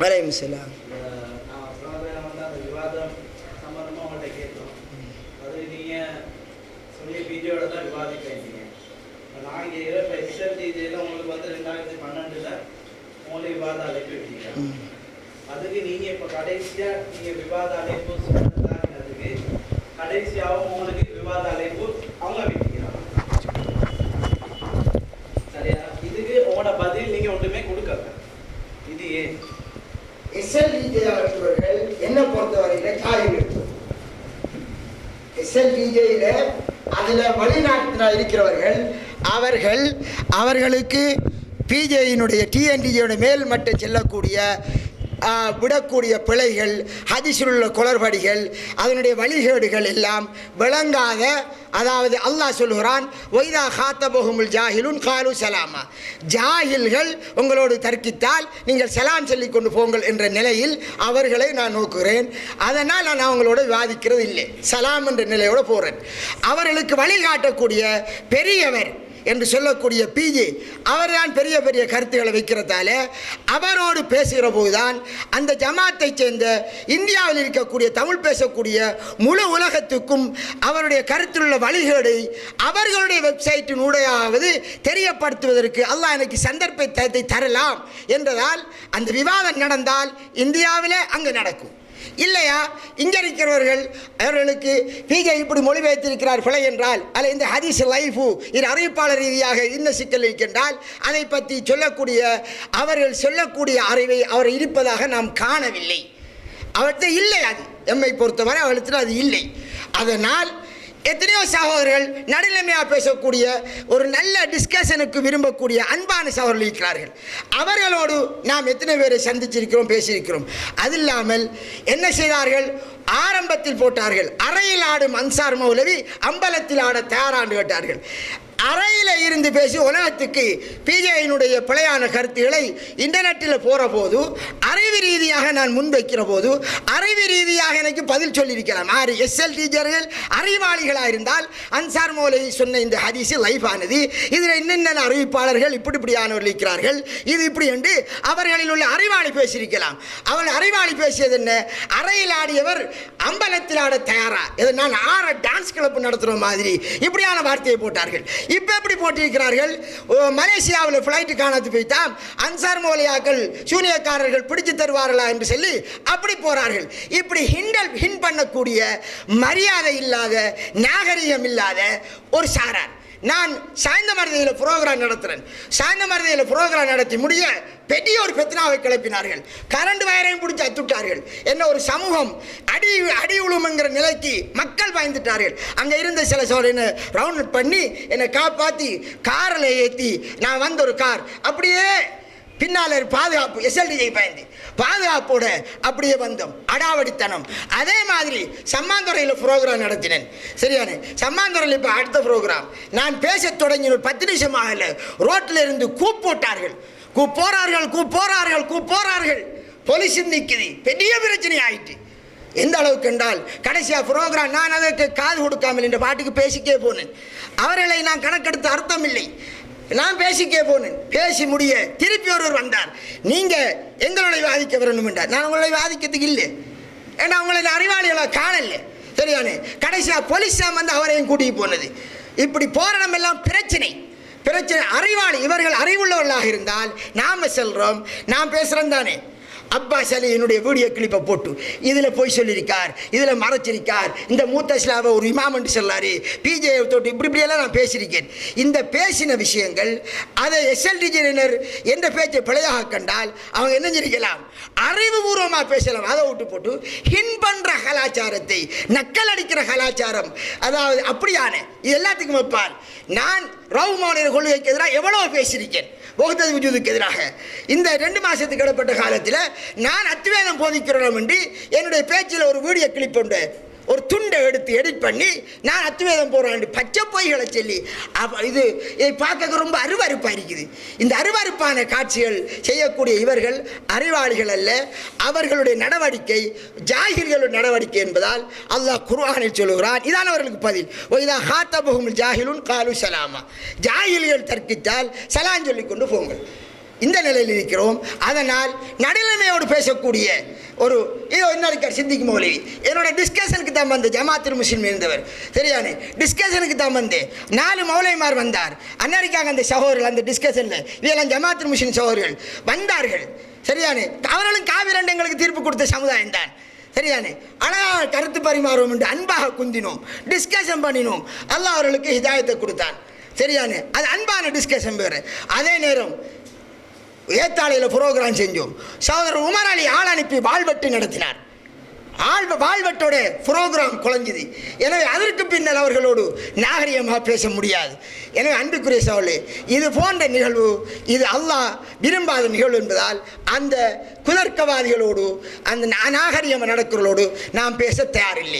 வலையம் சலாம் அந்த விவாதம் சம்பந்தமா உங்கள்கிட்ட கேட்டோம் அது நீங்க சொல்லி உங்களுக்கு ரெண்டாயிரத்தி அழைப்பு அதுக்கு நீங்க இப்ப கடைசியா நீங்க விவாத அழைப்பு கடைசியாவும் உங்களுக்கு விவாத அழைப்பு அவங்க விட்டுக்கிறாங்க சரியா இதுக்கு உங்களோட பதில் நீங்க ஒன்றுமே கொடுக்கல இது ஏன் அவர்கள் என்ன பொறுத்தவரையில காயம் எடுத்தது. அதில் வெளிநாட்டில் இருக்கிறவர்கள் அவர்கள் அவர்களுக்கு பிஜேயினுடைய மேல் மட்டும் செல்லக்கூடிய விடக்கூடிய பிழைகள் ஹதிசில் உள்ள குளறுபடிகள் அதனுடைய வழிகேடுகள் எல்லாம் விளங்காத அதாவது அல்லாஹ் சொல்கிறான் ஒய்தா ஹாத்தபகுமுல் ஜாஹிலுன் காலு சலாமா. ஜாஹில்கள் உங்களோடு தர்க்கித்தால் நீங்கள் சலாம் சொல்லி கொண்டு போங்கள் என்ற நிலையில் அவர்களை நான் நோக்குகிறேன். அதனால் நான் அவங்களோட விவாதிக்கிறது இல்லை சலாம் என்ற நிலையோடு போகிறேன் அவர்களுக்கு வழிகாட்டக்கூடிய பெரியவர் என்று சொல்லக்கூடிய பிஜி அவர்தான் பெரிய பெரிய கருத்துக்களை வைக்கிறதால அவரோடு பேசுகிற போதுதான் அந்த ஜமாத்தைச் சேர்ந்த இந்தியாவில் இருக்கக்கூடிய தமிழ் பேசக்கூடிய முழு உலகத்துக்கும் அவருடைய கருத்தில் உள்ள வழிகேடை அவர்களுடைய வெப்சைட்டின் ஊடையாவது தெரியப்படுத்துவதற்கு அல்லாஹ் எனக்கு சந்தர்ப்பத்தை தரலாம் என்றதால் அந்த விவாதம் நடந்தால் இந்தியாவில் அங்கே நடக்கும். இல்லையா? இங்கே இருக்கிறவர்கள் அவர்களுக்கு பிஜே இப்படி மொழிபெயர்த்திருக்கிறார் பிழை என்றால் அல்ல இந்த ஹரிஸ் லைஃபு இது அறிவிப்பாளர் ரீதியாக இன்ன சிக்கல் இருக்கின்றால் அதை பற்றி சொல்லக்கூடிய அவர்கள் சொல்லக்கூடிய அறிவை அவர் இருப்பதாக நாம் காணவில்லை. அவர்கிட்ட இல்லை அது. எம்மை பொறுத்தவரை அவர்கிட்ட அது இல்லை. அதனால் எத்தனையோ சகோதரர்கள் நடுநிலைமையாக பேசக்கூடிய ஒரு நல்ல டிஸ்கஷனுக்கு விரும்பக்கூடிய அன்பான சகோதரர்கள் இருக்கிறார்கள். அவர்களோடு நாம் எத்தனை பேரை சந்திச்சிருக்கிறோம் பேசியிருக்கிறோம். அது இல்லாமல் என்ன செய்தார்கள்? ஆரம்பத்தில் போட்டார்கள். அறையில் ஆடும் அன்சார் மௌலவி அம்பலத்தில் ஆட தயாராண்டு கேட்டார்கள். அறையில் இருந்து பேசி உலகத்துக்கு பிஜேயினுடைய பிழையான கருத்துக்களை இன்டர்நெட்டில் போகிற போது அறிவு ரீதியாக நான் முன்வைக்கிற போது அறிவு ரீதியாக எனக்கு பதில் சொல்லியிருக்கலாம் ஆறு எஸ்எல் டீச்சர்கள் அறிவாளிகளாக இருந்தால் அன்சார் மோலை சொன்ன இந்த ஹதீஸ் லைஃப் ஆனது இதில் என்னென்ன அறிவிப்பாளர்கள் இப்படி இப்படியானவர்கள் இருக்கிறார்கள்? இது இப்படி என்று அவர்களில் உள்ள அறிவாளி பேசியிருக்கலாம். அவள் அறிவாளி பேசியது என்ன? அறையில் ஆடியவர் அம்பலத்தில் ஆட தயாரா? இதை நான் ஆற டான்ஸ் கிளப் நடத்துகிற மாதிரி இப்படியான வார்த்தையை போட்டார்கள். இப்போ எப்படி போட்டிருக்கிறார்கள்? இருக்கிறார்கள். மலேசியாவில் ஃப்ளைட்டு காணாது போய்த்தான். அன்சார் மோலியாக்கள் சூனியக்காரர்கள் பிடிச்சு தருவார்களா என்று சொல்லி அப்படி போகிறார்கள் இப்படி ஹிண்டல் ஹின் பண்ணக்கூடிய மரியாதை இல்லாத நாகரிகம் இல்லாத ஒரு சாரார். நான் சாய்ந்த மருதையில் ப்ரோக்ராம் நடத்துகிறேன் சாய்ந்த மருதையில் ப்ரோக்ராம் நடத்தி முடிய பெரிய ஒரு பெத்னாவை கிளப்பினார்கள். கரண்ட் வயரையும் பிடிச்சி அத்துட்டார்கள். என்ன ஒரு சமூகம் அடி அடி உழுமுங்கிற நிலைக்கு மக்கள் பயந்துட்டார்கள். அங்கே இருந்த சில சோழ என்ன ரவுண்ட் பண்ணி என்னை காப்பாற்றி காரில் ஏற்றி நான் வந்த ஒரு கார். அப்படியே பின்னால் பாதுகாப்பு எஸ்எல்டிஜை பயந்து. பாதுகாப்போட அப்படியே வந்தோம். அடாவடித்தனம். அதே மாதிரி சம்மாந்துறையில் ப்ரோக்ராம் நடத்தினேன். சரியானே? சம்மாந்துறையில் இப்போ அடுத்த ப்ரோக்ராம் நான் பேசத் தொடங்கின ஒரு பத்து நிமிஷம் ஆகல. ரோட்டில் இருந்து கூப்போட்டார்கள் கூப்போறார்கள் கூ போறார்கள் கூ போலீஸ் நிற்குது பெரிய பிரச்சனை ஆயிட்டு. எந்த அளவுக்கு என்றால் கடைசியாக ப்ரோக்ராம் நான் அதற்கு காது கொடுக்காமல் இந்த பாட்டுக்கு பேசிக்கே போனேன். அவர்களை நான் கணக்கெடுத்த அர்த்தம் இல்லை. நான் பேசிக்கே போனேன் பேசி முடிய திருப்பி ஒருவர் வந்தார். நீங்கள் எங்களுடைய வாதிக்க வரணும் என்றார். நான் உங்களை வாதிக்கிறதுக்கு இல்லை. ஏன்னா உங்களை நான் அறிவாளிகளாக காணல. சரியானே கடைசியாக போலீஸாக வந்து அவரையும் கூட்டிகிட்டு போனது. இப்படி போகிற எல்லாம் பிரச்சனை. பிரச்சனை அறிவாளி. இவர்கள் அறிவுள்ளவர்களாக இருந்தால் நாம் செல்கிறோம் நான் பேசுகிறேன் தானே? அப்பாஸ் அலி என்னுடைய வீடியோ கிளிப்பை போட்டு இதில் போய் சொல்லியிருக்கார் இதில் மறைச்சிருக்கார். இந்த மூத்த ஸ்லாவை ஒரு இமாம் என்று சொல்லாரு. பிஜே தொட்டு இப்படி இப்படியெல்லாம் நான் பேசியிருக்கேன். இந்த பேசின விஷயங்கள் அதை எஸ்எல்டிஜினர் என்ற பேச்சை பிழையாக கண்டால் அவங்க என்ன செஞ்சிருக்கலாம்? அறிவுபூர்வமாக பேசலாம். அதை விட்டு போட்டு ஹின் பண்ணுற கலாச்சாரத்தை நக்கல் அடிக்கிற கலாச்சாரம் அதாவது அப்படியான இது எல்லாத்துக்கும் வைப்பால் நான் ரவு கொள்கைக்கு எதிராக எவ்வளோ பேசியிருக்கேன். போகத்தது விஜுதுக்கு எதிராக. இந்த ரெண்டு மாதத்துக்கு இடப்பட்ட காலத்தில் நான் அத்துவேதம் போதிக்கிறோம் என்று என்னுடைய பேச்சில் ஒரு வீடியோ கிளிப் உண்டு. ஒரு துண்டை எடுத்து எடிட் பண்ணி நான் அத்துவேதம் போகிறேன் பச்சை பொய்களை சொல்லி இது இதை பார்க்க ரொம்ப அருவருப்பாக இருக்குது. இந்த அருவருப்பான காட்சிகள் செய்யக்கூடிய இவர்கள் அறிவாளிகள் அல்ல. அவர்களுடைய நடவடிக்கை ஜாகிர்களுடைய நடவடிக்கை என்பதால் அல்லாஹ் குர்ஆனில் சொல்லுகிறான். இதான் அவர்களுக்கு பதில். ஒய்தா ஹாத்தபுகும் ஜாகிலுன் காலு சலாமா ஜாகில்கள் தர்க்கித்தால் சலான் சொல்லிக் கொண்டு போங்கள். இந்த நிலையில் இருக்கிறோம். அதனால் நடுநிலைமையோடு பேசக்கூடிய ஒரு இதோ இன்னொரு சித்திக்கு மௌலவி. என்னோட டிஸ்கஷனுக்கு தான் வந்து ஜமாத்தில் முஸ்லீம் இருந்தவர். சரியானே? டிஸ்கஷனுக்கு தான் வந்து நாலு மௌலைமார் வந்தார். அன்னரிக்காக அந்த சகோதரர்கள் அந்த டிஸ்கஷனில் இதெல்லாம் ஜமாத்தில் முஸ்லீம் சகோதரர்கள் வந்தார்கள். சரியானே? அவர்களும் காவிரண்டு எங்களுக்கு தீர்ப்பு கொடுத்த சமுதாயம் தான். சரியானே? ஆனால் கருத்து பரிமாறுவோம் என்று அன்பாக குந்தினோம். டிஸ்கஷன் பண்ணினோம். அல்லாஹ் அவர்களுக்கு ஹிதாயத்தை கொடுத்தான். சரியானே? அது அன்பான டிஸ்கஷன் பேர் அதே நேரம் ஏத்தாளையில் புரோகிராம் செஞ்சோம். சகோதரர் உமர் அலி ஆள் அனுப்பி வாழ்வெட்டு நடத்தினார். ஆள் வாழ்வெட்டோட புரோகிராம் குழஞ்சுது. எனவே அதற்கு பின்னர் அவர்களோடு நாகரிகமாக பேச முடியாது. எனவே அன்புக்குரிய சோழே இது போன்ற நிகழ்வு இது அல்லாஹ் விரும்பாத நிகழ்வு என்பதால் அந்த குதர்க்கவாதிகளோடு அந்த நாகரிகம் நடக்கிறவர்களோடு நாம் பேச தயாரில்லை.